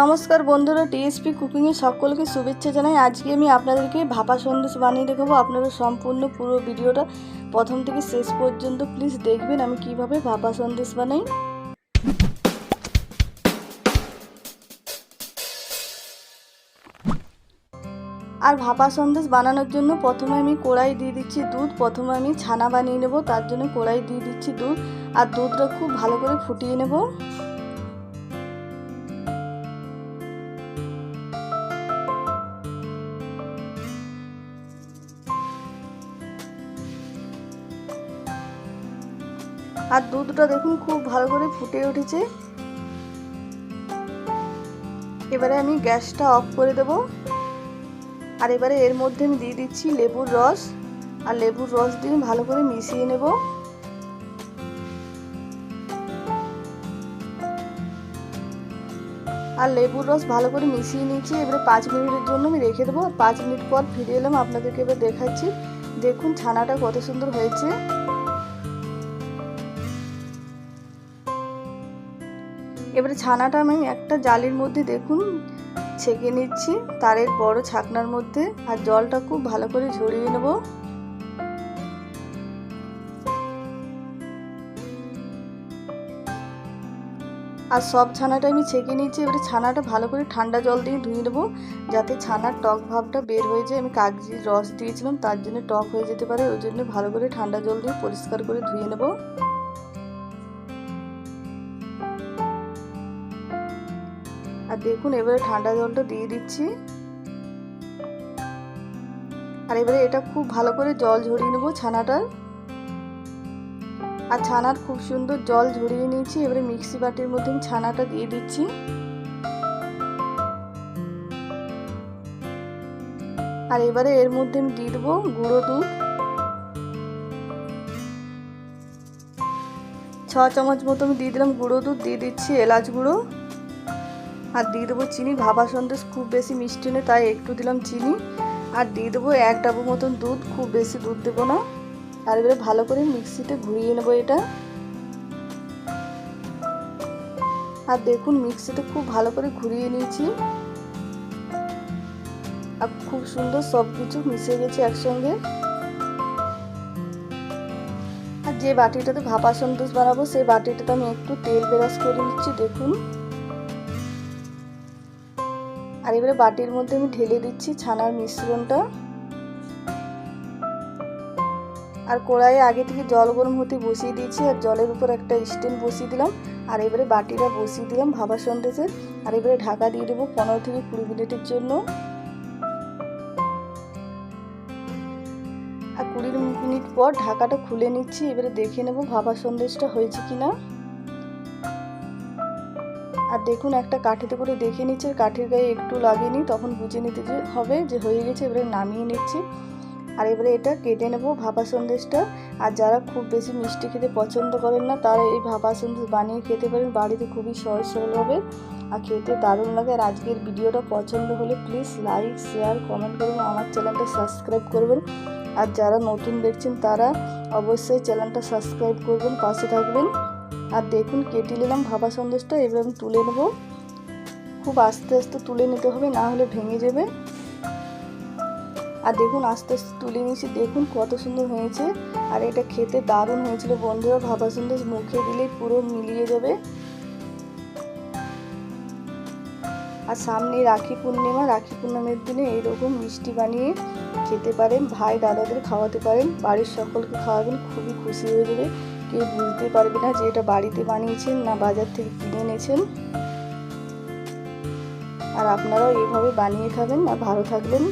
নমস্কার বন্ধুরা, টিএসপি কুকিংয়ে সকলকে শুভেচ্ছা জানাই। আজকে আমি আপনাদেরকে ভাপা সন্দেশ বানিয়ে দেখাবো। আপনারা সম্পূর্ণ পুরো ভিডিওটা প্রথম থেকে শেষ পর্যন্ত প্লিজ দেখবেন আমি কীভাবে ভাপা সন্দেশ বানাই। আর ভাপা সন্দেশ বানানোর জন্য প্রথমে আমি কড়াই দিয়ে দিচ্ছি দুধ। প্রথমে আমি ছানা বানিয়ে নেব, তার জন্য কড়াই দিয়ে দিচ্ছি দুধ। আর দুধটা খুব ভালো করে ফুটিয়ে নেব। আর দুধটা দেখুন খুব ভালো করে ফুটে উঠেছে। এবারে আমি গ্যাসটা অফ করে দেব। আর এবারে এর মধ্যে আমি দিয়ে দিচ্ছি লেবুর রস। আর লেবুর রস দিয়ে ভালো করে মিশিয়ে নেব। আর লেবুর রস ভালো করে মিশিয়ে নিয়েছি। এবারে পাঁচ মিনিটের জন্য আমি রেখে দেবো। পাঁচ মিনিট পর ফিরে এলাম আপনাদেরকে এবার দেখাচ্ছি। দেখুন ছানাটা কত সুন্দর হয়েছে। এবারে ছানাটা আমি একটা জালির মধ্যে দেখুন, ছেঁকে নিচ্ছি, তারের বড় ছাকনার মধ্যে, আর জলটা খুব ভালো করে ঝরিয়ে নেব। আর সব ছানাটা আমি ছেঁকে নিচ্ছি, এবারে ছানাটা ভালো করে ঠান্ডা জল দিয়ে ধুয়ে নেব, যাতে ছানার টক ভাবটা বের হয়ে যায়। আমি কাগজির রস দিয়েছিলাম, তার জন্য টক হয়ে যেতে পারে, ওই জন্য ভালো করে ঠান্ডা জল দিয়ে পরিষ্কার করে ধুয়ে নেব। আর দেখুন, এবারে ঠান্ডা জলটা দিয়ে দিচ্ছি। আর এবারে এটা খুব ভালো করে জল ঝরিয়ে নেব ছানাটার। আর ছানার খুব সুন্দর জল ঝরিয়ে নিয়েছি, এবারে মিক্সি বাটির মধ্যে ছানাটা দিয়ে দিচ্ছি। আর এবারে এর মধ্যে আমি দিয়ে দেবো গুঁড়ো দুধ। ছ চামচ মতো আমি দিয়ে দিলাম গুঁড়ো দুধ, দিয়ে দিচ্ছি এলাচ গুঁড়ো। আর দিয়ে দেবো চিনি। ভাবা সন্দেশ খুব বেশি মিষ্টি নেই তাই একটু দিলাম চিনি। আর দিয়ে দেবো এক ডাবু মতন দুধ, খুব বেশি দুধ দেবো না। আর এবারে ভালো করে মিক্সিতে ঘুরিয়ে নেব এটা। আর দেখুন, মিক্সিতে খুব ভালো করে ঘুরিয়ে নিয়েছি। আর খুব সুন্দর সব কিছু মিশে গেছে একসঙ্গে। আর যে বাটিটাতে ভাপা সন্দেশ বানাবো, সেই বাটিটাতে আমি একটু তেল বেরাস করে নিচ্ছি, দেখুন। আর এবারে বাটির মধ্যে আমি ঢেলে দিচ্ছি ছানার মিশ্রণটা। আর কড়াইয়ে আগে থেকে জল গরম হতে বসিয়ে দিয়েছি, আর জলের উপর একটা স্ট্যান্ড বসিয়ে দিলাম। আর এবারে বাটিটা বসিয়ে দিলাম ভাবা সন্দেশের আর এবারে ঢাকা দিয়ে দেবো পনেরো থেকে কুড়ি মিনিটের জন্য। আর কুড়ি মিনিট পর ঢাকাটা খুলে নিচ্ছি, এবারে দেখে নেব ভাবা সন্দেশটা হয়েছে কিনা। আর দেখুন, একটা কাঠিতে করে দেখে নিচ্ছে, কাঠির গায়ে একটু লাগিয়ে নিই তখন বুঝে নিতে যে হবে, যে হয়ে গেছে, এবারে নামিয়ে নিচ্ছি। আর এবারে এটা কেটে নেব ভাপা সন্দেশটা। আর যারা খুব বেশি মিষ্টি খেতে পছন্দ করেন না, তারা এই ভাপা সন্দেশ বানিয়ে খেতে পারেন, বাড়িতে খুবই সহজ সরল হবে আর খেতে দারুণ লাগে। আর আজকের ভিডিওটা পছন্দ হলে প্লিজ লাইক শেয়ার কমেন্ট করবেন আমার চ্যানেলটা সাবস্ক্রাইব করবেন। আর যারা নতুন দেখছেন, তারা অবশ্যই চ্যানেলটা সাবস্ক্রাইব করবেন, পাশে থাকবেন। আর দেখুন, কেটে নিলাম ভাবা সন্দেশটা এবার আমি তুলে নেব। খুব আস্তে আস্তে তুলে নিতে হবে, না হলে ভেঙে যাবে। আর দেখুন, আস্তে আস্তে তুলে নিয়েছি। দেখুন কত সুন্দর হয়েছে। আর এটা খেতে দারুণ হয়েছিল বন্ধুরা। ভাপা সন্দেশ মুখে দিলেই পুরো মিলিয়ে যাবে। আর সামনে রাখি পূর্ণিমা। রাখি পূর্ণিমার দিনে এইরকম মিষ্টি বানিয়ে খেতে পারেন, ভাই দাদাদের খাওয়াতে পারেন, বাড়ির সকলকে খাওয়াবেন, খুবই খুশি হয়ে যাবে। কেউ বুঝতে পারবে না যে এটা বাড়িতে বানিয়েছেন না বাজার থেকে কিনে এনেছেন। আর আপনারাও এইভাবে বানিয়ে খাবেন আর ভালো থাকবেন।